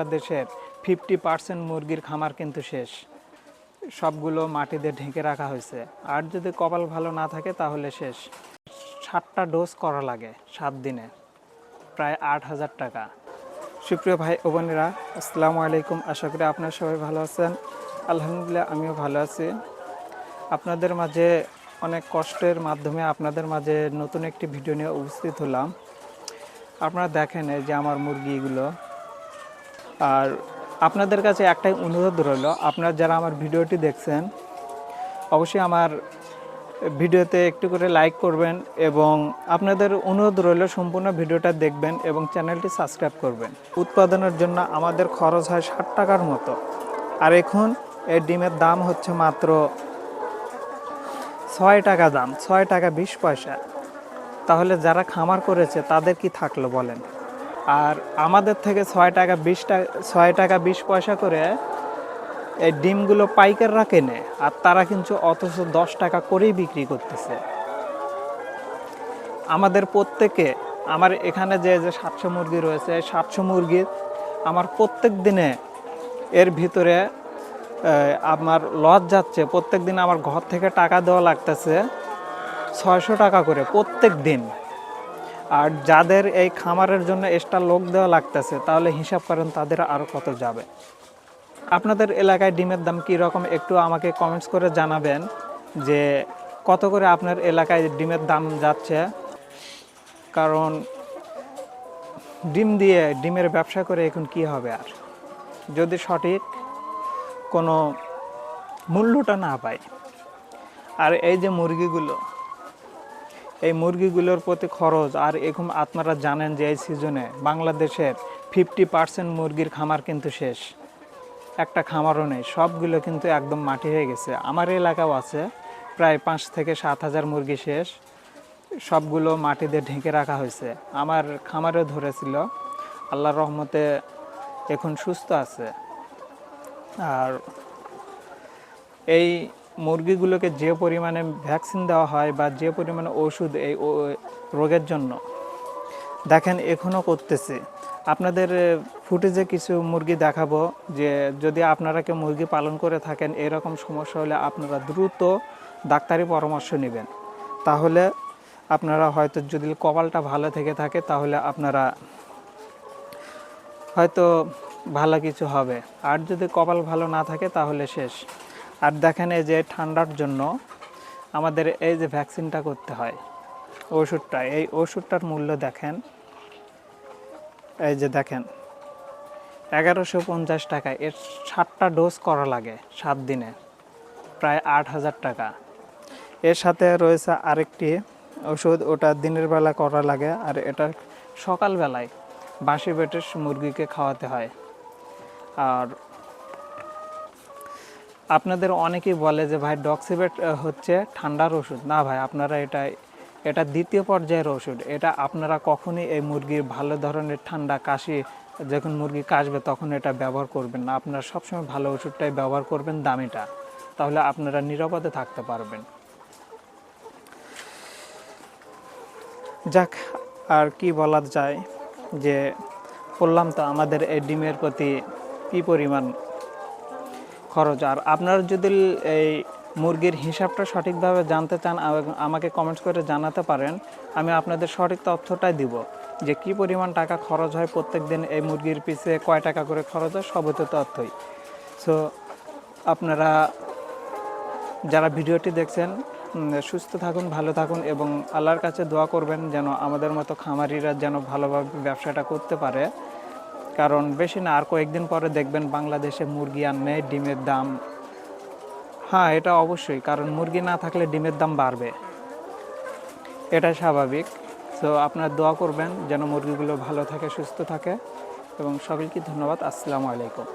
বাংলাদেশের fifty percent মুরগির খামার কিন্তু শেষ। সবগুলো মাটিতে ঢেকে রাখা হয়েছে। আর যদি কপাল ভালো না থাকে তাহলে শেষ। সাতটা ডোজ করা লাগে সাত দিনে। প্রায় আট হাজার টাকা। সুপ্রিয় ভাই ও বোনেরা, আসসালামু আলাইকুম। আশা করি আপনারা সবাই ভালো আছেন। আলহামদুলিল্লাহ, আমিও ভালো আছি। আপনাদের মাঝে অনেক কষ্টের মাধ্যমে আপনাদের মাঝে নতুন একটি ভিডিও নিয়ে উপস্থিত হলাম। আপনারা দেখেন এই যে আমার মুরগিগুলো। আর আপনাদের কাছে একটাই অনুরোধ রইল, আপনারা যারা আমার ভিডিওটি দেখছেন, অবশ্যই আমার ভিডিওতে একটু করে লাইক করবেন এবং আপনাদের অনুরোধ রইল সম্পূর্ণ ভিডিওটা দেখবেন এবং চ্যানেলটি সাবস্ক্রাইব করবেন। উৎপাদনের জন্য আমাদের খরচ হয় ষাট টাকার মতো। আর এখন এই ডিমের দাম হচ্ছে মাত্র ছয় টাকা দাম, ছয় টাকা বিশ পয়সা। তাহলে যারা খামার করেছে তাদের কি থাকল বলেন? আর আমাদের থেকে ছয় টাকা বিশ টাকা, ছয় টাকা বিশ পয়সা করে এই ডিমগুলো পাইকাররা কেনে আর তারা কিন্তু অথচ দশ টাকা করেই বিক্রি করতেছে। আমাদের প্রত্যেকে, আমার এখানে যে যে সাতশো মুরগি রয়েছে সাতশো মুরগির আমার প্রত্যেক দিনে এর ভিতরে আমার লস যাচ্ছে। প্রত্যেক দিন আমার ঘর থেকে টাকা দেওয়া লাগতেছে ছয়শো টাকা করে প্রত্যেক দিন। আর যাদের এই খামারের জন্য এক্সট্রা লোক দেওয়া লাগতেছে, তাহলে হিসাব করেন তাদের আরও কত যাবে। আপনাদের এলাকায় ডিমের দাম কী রকম একটু আমাকে কমেন্টস করে জানাবেন যে কত করে আপনার এলাকায় ডিমের দাম যাচ্ছে। কারণ ডিম দিয়ে ডিমের ব্যবসা করে এখন কি হবে আর? যদি সঠিক কোনো মূল্যটা না পাই আর এই যে মুরগিগুলো এই মুরগিগুলোর প্রতি খরচ, আর এখন আপনারা জানেন যে এই সিজনে বাংলাদেশের ফিফটি পার্সেন্ট মুরগির খামার কিন্তু শেষ। একটা খামারও নেই, সবগুলো কিন্তু একদম মাটি হয়ে গেছে। আমার এলাকাও আছে, প্রায় পাঁচ থেকে সাত হাজার মুরগি শেষ। সবগুলো মাটিতে ঢেকে রাখা হয়েছে। আমার খামারেও ধরেছিল, আল্লাহর রহমতে এখন সুস্থ আছে। আর এই মুরগিগুলোকে যে পরিমাণে ভ্যাকসিন দেওয়া হয় বা যে পরিমাণে ওষুধ এই রোগের জন্য দেখেন এখনও করতেছে। আপনাদের ফুটেজে কিছু মুরগি দেখাবো যে যদি আপনারা কেউ মুরগি পালন করে থাকেন, এরকম সমস্যা হলে আপনারা দ্রুত ডাক্তারি পরামর্শ নেবেন। তাহলে আপনারা হয়তো যদি কপালটা ভালো থেকে থাকে, তাহলে আপনারা হয়তো ভালো কিছু হবে। আর যদি কপাল ভালো না থাকে, তাহলে শেষ। আর দেখেন এই যে ঠান্ডার জন্য আমাদের এই যে ভ্যাকসিনটা করতে হয় ওষুধটা, এই ওষুধটার মূল্য দেখেন। এই যে দেখেন, এগারোশো পঞ্চাশ টাকা, এর সাতটা ডোজ করা লাগে সাত দিনে, প্রায় আট হাজার টাকা। এর সাথে রয়েছে আরেকটি ওষুধ, ওটা দিনের বেলা করা লাগে, আর এটা সকালবেলায় বাসি পেটের মুরগিকে খাওয়াতে হয়। আর আপনাদের অনেকেই বলে যে, ভাই ডক্সিবেট হচ্ছে ঠান্ডার ওষুধ। না ভাই, আপনারা এটা এটা দ্বিতীয় পর্যায়ের ওষুধ। এটা আপনারা কখনই এই মুরগির ভালো ধরনের ঠান্ডা, কাশি, যখন মুরগি কাশবে, তখন এটা ব্যবহার করবেন না। আপনারা সবসময় ভালো ওষুধটাই ব্যবহার করবেন, দামিটা। তাহলে আপনারা নিরাপদে থাকতে পারবেন। যাক, আর কি বলা যায় যে, বললাম তো, আমাদের এই ডিমের প্রতি কী পরিমাণ খরচ। আর আপনারা যদি এই মুরগির হিসাবটা সঠিকভাবে জানতে চান আমাকে কমেন্টস করে জানাতে পারেন। আমি আপনাদের সঠিক তথ্যটাই দিব যে কি পরিমাণ টাকা খরচ হয় প্রত্যেক দিন এই মুরগির পিছে, কয় টাকা করে খরচ হয় সবই তো তথ্যই। সো আপনারা যারা ভিডিওটি দেখছেন সুস্থ থাকুন, ভালো থাকুন এবং আল্লাহর কাছে দোয়া করবেন যেন আমাদের মতো খামারিরা যেন ভালোভাবে ব্যবসাটা করতে পারে। কারণ বেশি না, আর কয়েকদিন পরে দেখবেন বাংলাদেশে মুরগি আর নেই ডিমের দাম হ্যাঁ এটা অবশ্যই, কারণ মুরগি না থাকলে ডিমের দাম বাড়বে। এটা স্বাভাবিক। তো আপনার দোয়া করবেন যেন মুরগিগুলো ভালো থাকে, সুস্থ থাকে। এবং সবাইকে ধন্যবাদ। আসসালামু আলাইকুম।